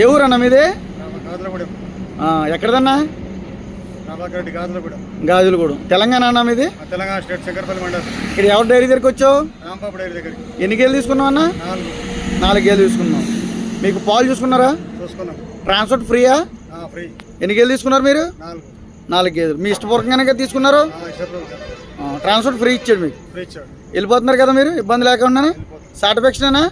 ఏ ఊరన్నా మీది? ఎక్కడదన్నా? గాజులగూడెం. తెలంగాణ అన్నా మీది? తెలంగాణ స్టేట్ శంకరపల్లి మండలం. ఇక్కడ ఎవరి డైరీ దగ్గరికి వచ్చావు? రాంబాబు డైరీ దగ్గరికి. ఎన్ని గేలు తీసుకున్నావు అన్న? నాలుగు. గేలు తీసుకున్నాం మీకు పాలు చూసుకున్నారా? చూసుకున్నాం. ట్రాన్స్పోర్ట్ ఫ్రీయా? ఫ్రీ. ఎన్ని గేలు తీసుకున్నారు మీరు? నాలుగు. గేదెలు మీ ఇష్టపూర్వకంగానే తీసుకున్నారు? ట్రాన్స్పోర్ట్ ఫ్రీ ఇచ్చాడు మీకు. వెళ్ళిపోతున్నారు కదా మీరు? ఇబ్బంది లేకుండా? సాటిస్ఫాక్షనేనా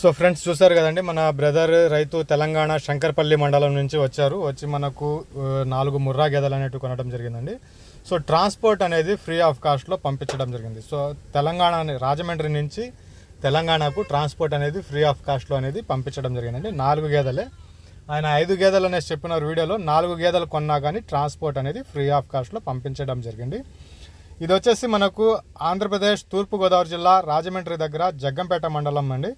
సో ఫ్రెండ్స్ చూసారు కదండి మన బ్రదర్ రైతు తెలంగాణ శంకర్పల్లి మండలం నుంచి వచ్చారు. వచ్చి మనకు నాలుగు ముర్రా గేదెలు అనేటివి కొనడం జరిగిందండి. సో ట్రాన్స్పోర్ట్ అనేది ఫ్రీ ఆఫ్ కాస్ట్లో పంపించడం జరిగింది. సో తెలంగాణ రాజమండ్రి నుంచి తెలంగాణకు ట్రాన్స్పోర్ట్ అనేది ఫ్రీ ఆఫ్ కాస్ట్లో అనేది పంపించడం జరిగిందండి. నాలుగు గేదెలే. ఆయన ఐదు గేదెలు అనేసి చెప్పిన వీడియోలో. నాలుగు గేదెలు కొన్నా కానీ ట్రాన్స్పోర్ట్ అనేది ఫ్రీ ఆఫ్ కాస్ట్లో పంపించడం జరిగింది. ఇది వచ్చేసి మనకు ఆంధ్రప్రదేశ్ తూర్పుగోదావరి జిల్లా రాజమండ్రి దగ్గర జగ్గంపేట మండలం అండి.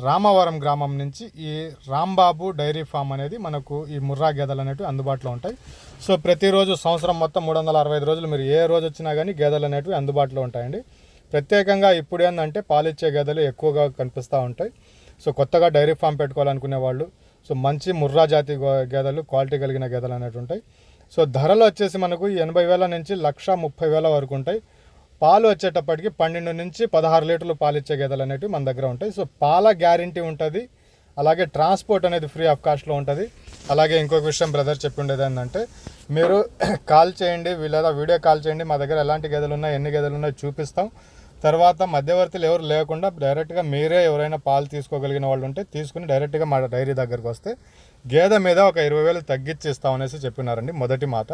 రామవరం గ్రామం నుంచి ఈ రాంబాబు డైరీ ఫామ్ అనేది మనకు ఈ ముర్రా గేదెలు అనేవి అందుబాటులో ఉంటాయి. సో ప్రతిరోజు సంవత్సరం మొత్తం మూడు వందల అరవై ఐదు రోజులు మీరు ఏ రోజు వచ్చినా కానీ గేదెలు అనేవి అందుబాటులో ఉంటాయండి. ప్రత్యేకంగా ఇప్పుడు ఏంటంటే పాలిచ్చే గేదెలు ఎక్కువగా కనిపిస్తూ ఉంటాయి. సో కొత్తగా డైరీ ఫామ్ పెట్టుకోవాలనుకునే వాళ్ళు సో మంచి ముర్రా జాతి గేదెలు క్వాలిటీ కలిగిన గేదెలు అనేవి ఉంటాయి. సో ధరలు వచ్చేసి మనకు ఎనభై వేల నుంచి లక్ష ముప్పై వేల వరకు ఉంటాయి. పాలు వచ్చేటప్పటికి పన్నెండు నుంచి పదహారు లీటర్లు పాలు ఇచ్చే గేదెలు అనేవి మన దగ్గర ఉంటాయి. సో పాల గ్యారంటీ ఉంటుంది. అలాగే ట్రాన్స్పోర్ట్ అనేది ఫ్రీ ఆఫ్ కాస్ట్లో ఉంటుంది. అలాగే ఇంకొక విషయం బ్రదర్ చెప్పిండేది ఏంటంటే మీరు కాల్ చేయండి లేదా వీడియో కాల్ చేయండి మా దగ్గర ఎలాంటి గేదెలు ఉన్నాయి ఎన్ని గేదెలు ఉన్నాయి చూపిస్తాం. తర్వాత మధ్యవర్తులు ఎవరు లేకుండా డైరెక్ట్గా మీరే ఎవరైనా పాలు తీసుకోగలిగిన వాళ్ళు ఉంటే తీసుకుని డైరెక్ట్గా మా డైరీ దగ్గరకు వస్తే గేదె మీద ఒక ఇరవై వేలు తగ్గించి ఇస్తామనేసి చెప్పినారండి మొదటి మాట.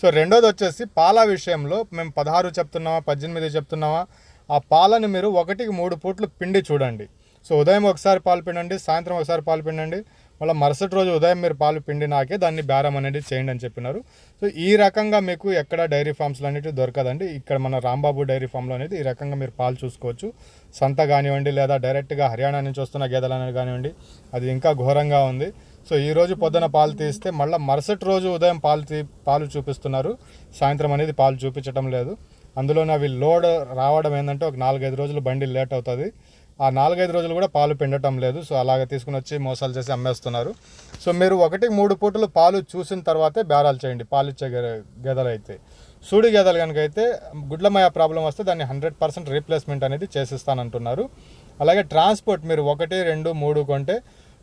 సో రెండోది వచ్చేసి పాల విషయంలో మేము పదహారు చెప్తున్నామా పద్దెనిమిది చెప్తున్నామా ఆ పాలను మీరు ఒకటికి మూడు పూట్లు పిండి చూడండి. సో ఉదయం ఒకసారి పాలు పిండండి సాయంత్రం ఒకసారి పాలు పిండండి మళ్ళీ మరుసటి రోజు ఉదయం మీరు పాలు పిండినాకే దాన్ని బేరం అనేది చేయండి అని చెప్పినారు. సో ఈ రకంగా మీకు ఎక్కడ డైరీ ఫామ్స్లో అనేవి దొరకదండి. ఇక్కడ మన రాంబాబు డైరీ ఫామ్లో అనేది ఈ రకంగా మీరు పాలు చూసుకోవచ్చు. సంత కానివ్వండి లేదా డైరెక్ట్గా హర్యానా నుంచి వస్తున్న గేదెలు అనేది కానివ్వండి అది ఇంకా ఘోరంగా ఉంది. సో ఈరోజు పొద్దున పాలు తీస్తే మళ్ళీ మరుసటి రోజు ఉదయం పాలు తీ పాలు చూపిస్తున్నారు. సాయంత్రం అనేది పాలు చూపించడం లేదు. అందులోనే అవి లోడ్ రావడం ఏంటంటే ఒక నాలుగైదు రోజులు బండి లేట్ అవుతుంది. ఆ నాలుగైదు రోజులు కూడా పాలు పిండటం లేదు. సో అలాగ తీసుకుని వచ్చి మోసాలు చేసి అమ్మేస్తున్నారు. సో మీరు ఒకటి మూడు పూటలు పాలు చూసిన తర్వాతే బేరాలు చేయండి. పాలు ఇచ్చే గె- అయితే సూడి గెదలు కనుక అయితే గుడ్లమయ ప్రాబ్లం వస్తే దాన్ని హండ్రెడ్ పర్సెంట్ రీప్లేస్మెంట్ అనేది చేసిస్తానంటున్నారు. అలాగే ట్రాన్స్పోర్ట్ మీరు ఒకటి రెండు మూడు కొంటే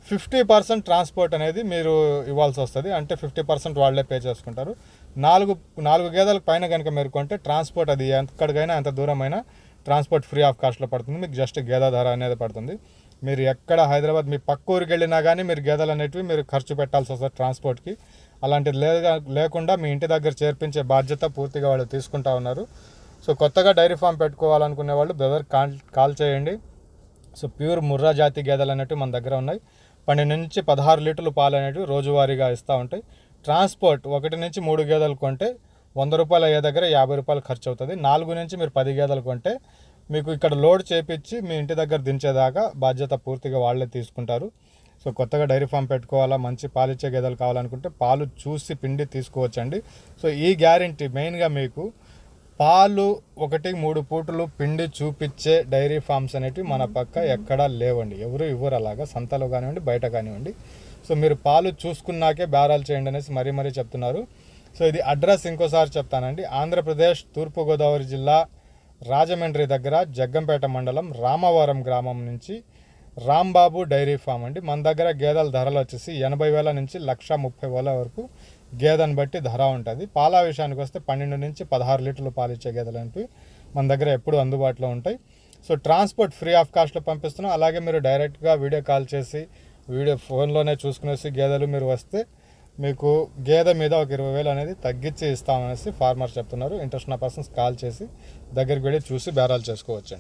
ఫిఫ్టీ పర్సెంట్ ట్రాన్స్పోర్ట్ అనేది మీరు ఇవ్వాల్సి వస్తుంది. అంటే ఫిఫ్టీ పర్సెంట్ వాళ్ళే పే చేసుకుంటారు. నాలుగు నాలుగు గేదెల పైన కనుక మీరు కొంటే ట్రాన్స్పోర్ట్ అది ఎక్కడికైనా ఎంత దూరమైనా ట్రాన్స్పోర్ట్ ఫ్రీ ఆఫ్ కాస్ట్లో పడుతుంది. మీకు జస్ట్ గేదె ధర అనేది పడుతుంది. మీరు ఎక్కడ హైదరాబాద్ మీ పక్క ఊరికి వెళ్ళినా కానీ మీరు గేదెలు అనేటివి మీరు ఖర్చు పెట్టాల్సి వస్తుంది ట్రాన్స్పోర్ట్కి. అలాంటిది లేదా లేకుండా మీ ఇంటి దగ్గర చేర్పించే బాధ్యత పూర్తిగా వాళ్ళు తీసుకుంటా ఉన్నారు. సో కొత్తగా డైరీ ఫామ్ పెట్టుకోవాలనుకునే వాళ్ళు బ్రదర్ కాల్ కాల్ చేయండి. సో ప్యూర్ ముర్రా జాతి గేదెలు అనేటివి మన దగ్గర ఉన్నాయి. పన్నెండు నుంచి పదహారు లీటర్లు పాలు అనేవి రోజువారీగా ఇస్తూ ఉంటాయి. ట్రాన్స్పోర్ట్ ఒకటి నుంచి మూడు గేదెలు కొంటే వంద రూపాయలు అయ్యే దగ్గర యాభై రూపాయలు ఖర్చు అవుతుంది నాలుగు నుంచి మీరు పది గేదెలు కొంటే మీకు ఇక్కడ లోడ్ చేపించి మీ ఇంటి దగ్గర దించేదాకా బాధ్యత పూర్తిగా వాళ్ళే తీసుకుంటారు. సో కొత్తగా డైరీ ఫామ్ పెట్టుకోవాలా మంచి పాలిచ్చే గేదెలు కావాలనుకుంటే పాలు చూసి పిండి తీసుకోవచ్చండి. సో ఈ గ్యారంటీ మెయిన్గా మీకు పాలు ఒకటి మూడు పూటలు పిండి చూపించే డైరీ ఫామ్స్ అనేవి మన పక్క ఎక్కడా లేవండి. ఎవరు ఇవ్వరు అలాగా. సంతలో కానివ్వండి బయట కానివ్వండి. సో మీరు పాలు చూసుకున్నాకే బేరాలు చేయండి అనేసి మరీ మరీ చెప్తున్నారు. సో ఇది అడ్రస్ ఇంకోసారి చెప్తానండి. ఆంధ్రప్రదేశ్ తూర్పుగోదావరి జిల్లా రాజమండ్రి దగ్గర జగ్గంపేట మండలం రామవరం గ్రామం నుంచి రాంబాబు డైరీ ఫామ్ అండి. మన దగ్గర గేదెల ధరలు వచ్చేసి ఎనభై వేల నుంచి లక్ష ముప్పై వేల వరకు గేదెని బట్టి ధర ఉంటుంది. పాల విషయానికి వస్తే పన్నెండు నుంచి పదహారు లీటర్లు పాలు ఇచ్చే గేదెలు అనేవి మన దగ్గర ఎప్పుడు అందుబాటులో ఉంటాయి. సో ట్రాన్స్పోర్ట్ ఫ్రీ ఆఫ్ కాస్ట్లో పంపిస్తున్నాం. అలాగే మీరు డైరెక్ట్గా వీడియో కాల్ చేసి వీడియో ఫోన్లోనే చూసుకునేసి గేదెలు మీరు వస్తే మీకు గేదె మీద ఒక ఇరవై వేలు అనేది తగ్గించి ఇస్తామనేసి ఫార్మర్స్ చెప్తున్నారు. ఇంట్రెస్ట్ ఉన్న పర్సన్స్ కాల్ చేసి దగ్గరికి వెళ్ళి చూసి బేరాలు చేసుకోవచ్చండి.